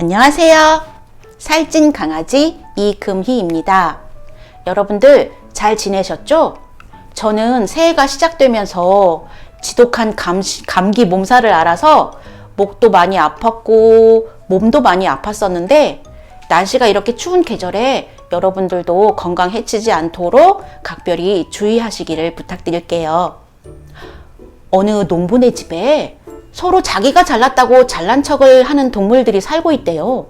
안녕하세요. 살찐 강아지 이금희입니다. 여러분들 잘 지내셨죠? 저는 새해가 시작되면서 지독한 감, 감기 몸살을 앓아서 목도 많이 아팠고 몸도 많이 아팠었는데 날씨가 이렇게 추운 계절에 여러분들도 건강 해치지 않도록 각별히 주의하시기를 부탁드릴게요. 어느 농부네 집에 서로 자기가 잘났다고 잘난 척을 하는 동물들이 살고 있대요.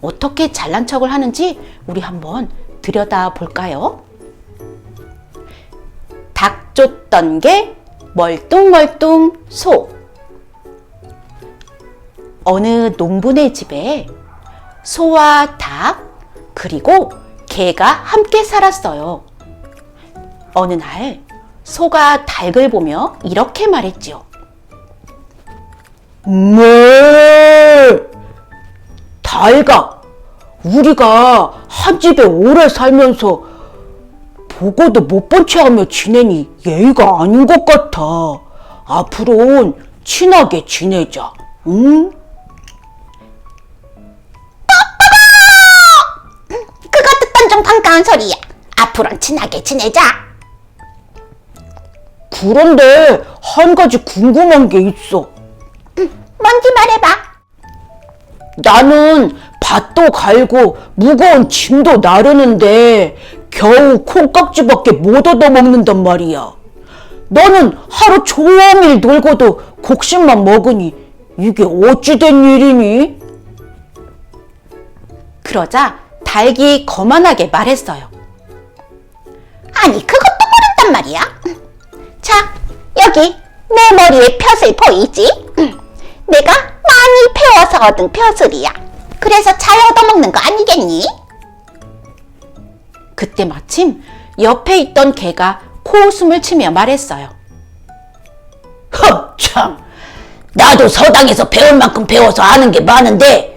어떻게 잘난 척을 하는지 우리 한번 들여다 볼까요? 닭 쫓던 게 멀뚱멀뚱 소. 어느 농부네 집에 소와 닭, 그리고 개가 함께 살았어요. 어느 날 소가 닭을 보며 이렇게 말했지요. 네. 달가, 우리가 한 집에 오래 살면서 보고도 못본채 하며 지내니 예의가 아닌 것 같아. 앞으로는 친하게 지내자, 응? 그거 듣던 좀 반가운 소리야. 앞으로는 친하게 지내자. 그런데 한 가지 궁금한 게 있어. 뭔지 말해봐. 나는 밭도 갈고 무거운 짐도 나르는데 겨우 콩깍지밖에 못 얻어먹는단 말이야. 너는 하루 종일 놀고도 곡식만 먹으니 이게 어찌된 일이니? 그러자 닭이 거만하게 말했어요. 아니 그것도 모른단 말이야. 자 여기 내 머리에 벼슬 보이지? 응. 내가 많이 배워서 얻은 벼슬이야. 그래서 잘 얻어먹는 거 아니겠니? 그때 마침 옆에 있던 개가 코웃음을 치며 말했어요. 헉, 참. 나도 서당에서 배울 만큼 배워서 아는 게 많은데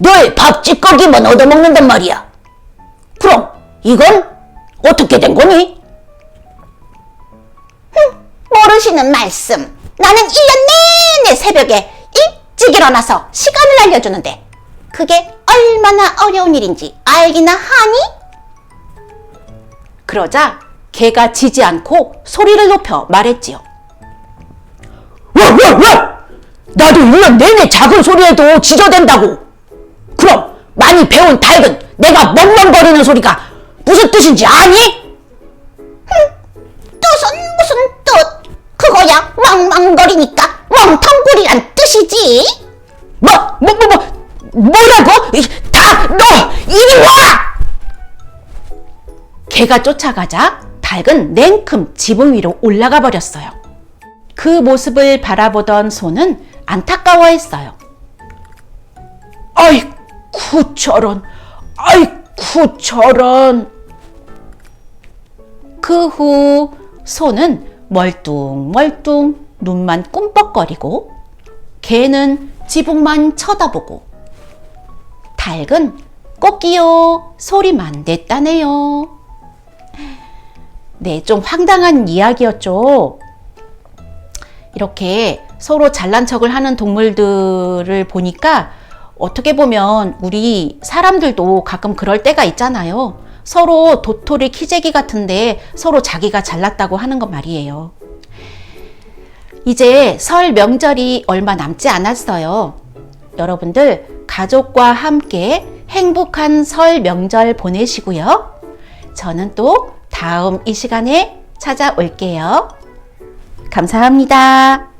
늘 밥 찌꺼기만 얻어먹는단 말이야. 그럼 이건 어떻게 된 거니? 모르시는 말씀. 나는 1년 내내 새벽에 일찍 일어나서 시간을 알려주는데 그게 얼마나 어려운 일인지 알기나 하니? 그러자 개가 지지 않고 소리를 높여 말했지요. 와, 와, 와! 나도 1년 내내 작은 소리에도 지저댄다고! 그럼 많이 배운 닭은 내가 멍멍거리는 소리가 무슨 뜻인지 아니? 뜻은 무슨 뜻? 그거야 멍멍거리니까 멍텅구리란 뭐, 뭐, 뭐, 뭐, 뭐라고? 이, 닭, 너, 이리 와! 개가 쫓아가자 닭은 냉큼 지붕 위로 올라가 버렸어요. 그 모습을 바라보던 소는 안타까워했어요. 아이쿠, 저런, 아이쿠, 저런. 그 후 소는 멀뚱멀뚱 눈만 꿈뻑거리고 개는 지붕만 쳐다보고 닭은 꽃기요 소리만 냈다네요. 네, 좀 황당한 이야기였죠. 이렇게 서로 잘난 척을 하는 동물들을 보니까 어떻게 보면 우리 사람들도 가끔 그럴 때가 있잖아요. 서로 도토리 키재기 같은데 서로 자기가 잘났다고 하는 것 말이에요. 이제 설 명절이 얼마 남지 않았어요. 여러분들 가족과 함께 행복한 설 명절 보내시고요. 저는 또 다음 이 시간에 찾아올게요. 감사합니다.